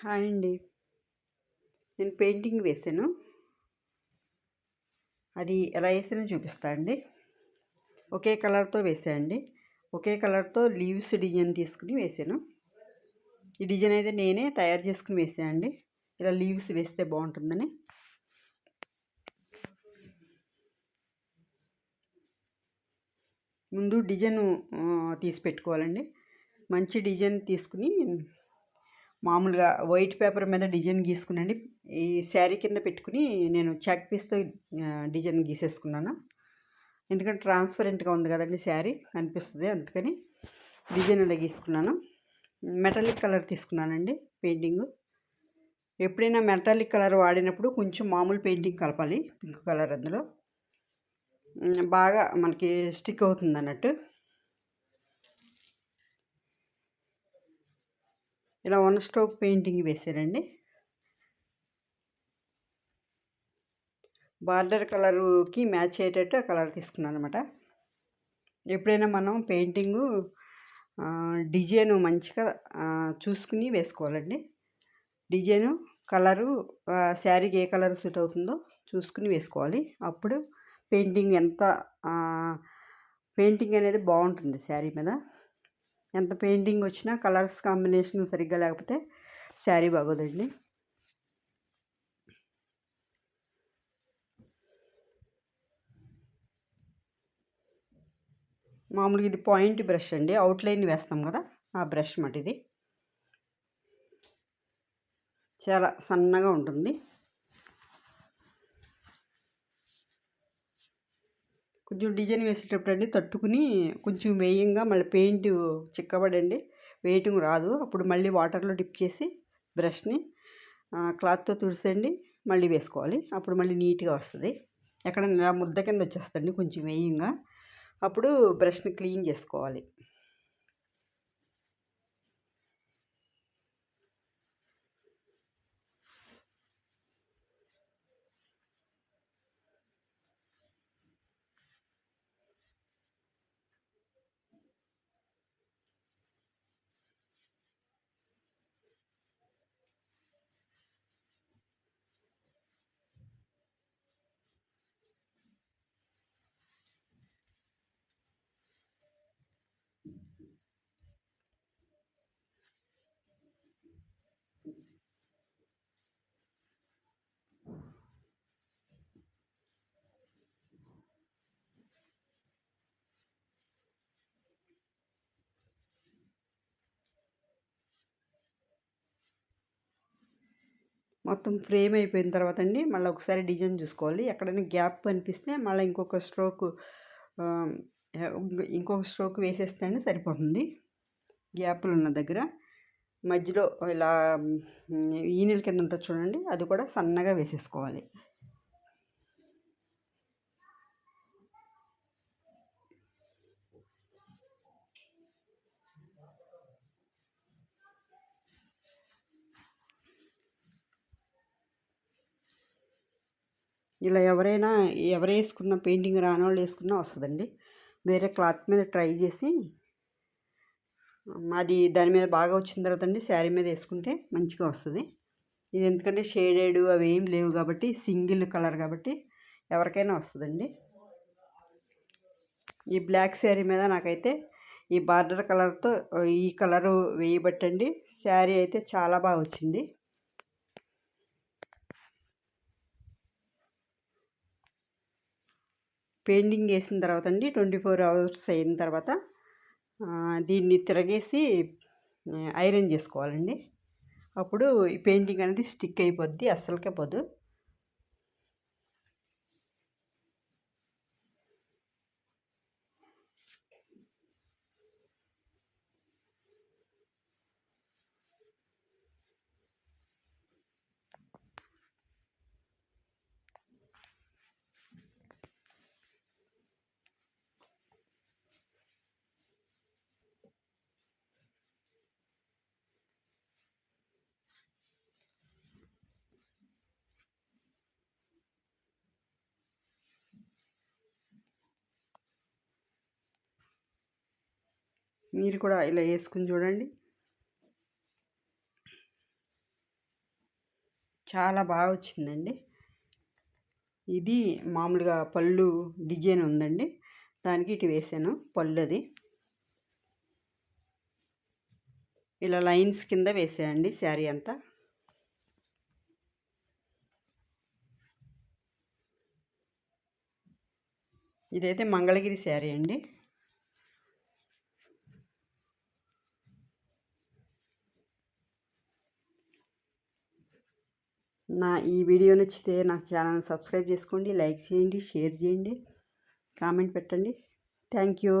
Hi అండి. నేను painting వేసాను అది ఎలా వేసానో చూపిస్తా అండి. ఒకే కలర్తో వేసాయండి ఒకే కలర్తో లీవ్స్ డిజైన్ తీసుకుని వేసాను ఈ డిజైన్ అయితే నేనే తయారు చేసుకుని వేసానండి ఇలా లీవ్స్ వేస్తే బాగుంటుందని. ముందు డిజైన్ తీసి పెట్టుకోవాలండి. మంచి డిజైన్ తీసుకుని మామూలుగా వైట్ పేపర్ మీద డిజైన్ గీసుకునండి. ఈ శారీ కింద పెట్టుకుని నేను చెక్ పీస్తో డిజైన్ గీసేసుకున్నాను. ఎందుకంటే ట్రాన్స్పరెంట్గా ఉంది కదండి శారీ కనిపిస్తుంది అందుకని డిజైన్ ఇలా గీసుకున్నాను. మెటాలిక్ కలర్ తీసుకున్నానండి పెయింటింగ్. ఎప్పుడైనా మెటాలిక్ కలర్ వాడినప్పుడు కొంచెం మామూలు పెయింటింగ్ కలపాలి పింక్ కలర్ అందులో. బాగా మనకి స్టిక్ అవుతుంది అన్నట్టు. ఇలా వన్ స్ట్రోక్ పెయింటింగ్ వేసారండి. బార్డర్ కలర్కి మ్యాచ్ అయ్యేటట్టు ఆ కలర్ తీసుకున్నాను అనమాట ఎప్పుడైనా మనం పెయింటింగు డిజైన్ మంచిగా చూసుకుని వేసుకోవాలండి. డిజైను కలరు శారీకి ఏ కలర్ సూట్ అవుతుందో చూసుకుని వేసుకోవాలి. అప్పుడు పెయింటింగ్ ఎంత పెయింటింగ్ అనేది బాగుంటుంది శారీ మీద. ఎంత పెయింటింగ్ వచ్చినా కలర్స్ కాంబినేషన్ సరిగ్గా లేకపోతే శారీ బాగోదండి. మామూలుగా ఇది పాయింట్ బ్రష్ అండి. అవుట్లైన్ వేస్తాం కదా ఆ బ్రష్ మాట ఇది చాలా సన్నగా ఉంటుంది. కొంచెం డిజైన్ వేసేటప్పుడు అండి తట్టుకుని కొంచెం వేయంగా మళ్ళీ పెయింట్ చిక్కబడండి. వేయటం రాదు. అప్పుడు మళ్ళీ వాటర్లో డిప్ చేసి బ్రష్ని క్లాత్తో తుడిసండి మళ్ళీ వేసుకోవాలి. అప్పుడు మళ్ళీ నీట్గా వస్తుంది. ఎక్కడ ముద్ద కింద వచ్చేస్తుంది కొంచెం వేయంగా. అప్పుడు బ్రష్ని క్లీన్ చేసుకోవాలి. మొత్తం ఫ్రేమ్ అయిపోయిన తర్వాత అండి మళ్ళీ ఒకసారి డిజైన్ చూసుకోవాలి. ఎక్కడైనా గ్యాప్ అనిపిస్తే మళ్ళీ ఇంకొక స్ట్రోక్ ఇంకొక స్ట్రోక్ వేసేస్తే సరిపోతుంది. గ్యాప్లు ఉన్న దగ్గర. మధ్యలో ఇలా ఈనెల కింద ఉంటుంది చూడండి అది కూడా సన్నగా వేసేసుకోవాలి. ఇలా ఎవరైనా ఎవరు వేసుకున్న పెయింటింగ్ రాని వాళ్ళు వేసుకున్నా వస్తుందండి. వేరే క్లాత్ మీద ట్రై చేసి అది దాని మీద బాగా వచ్చిన తర్వాత అండి శారీ మీద వేసుకుంటే మంచిగా వస్తుంది. ఇది ఎందుకంటే షేడెడ్ అవి ఏం లేవు కాబట్టి సింగిల్ కలర్ కాబట్టి ఎవరికైనా వస్తుందండి. ఈ బ్లాక్ శారీ మీద నాకైతే ఈ బార్డర్ కలర్తో ఈ కలరు వేయబట్టండి. శారీ అయితే చాలా బాగా వచ్చింది. పెయింటింగ్ వేసిన తర్వాత అండి ట్వంటీ ఫోర్ అవర్స్ అయిన తర్వాత దీన్ని తిరగేసి ఐరన్ చేసుకోవాలండి. అప్పుడు ఈ పెయింటింగ్ అనేది స్టిక్ అయిపోద్ది అస్సలకే పోదు. మీరు కూడా ఇలా వేసుకుని చూడండి. చాలా బాగా వచ్చిందండి. ఇది మామూలుగా పళ్ళు డిజైన్ ఉందండి. దానికి ఇటు వేసాను పళ్ళు అది ఇలా లైన్స్ కింద వేసేయండి శారీ అంతా. ఇదైతే మంగళగిరి శారీ అండి. నా ఈ వీడియో నచ్చితే నా ఛానల్ సబ్స్క్రైబ్ చేసుకోండి లైక్ చేయండి షేర్ చేయండి కామెంట్ పెట్టండి. Thank you.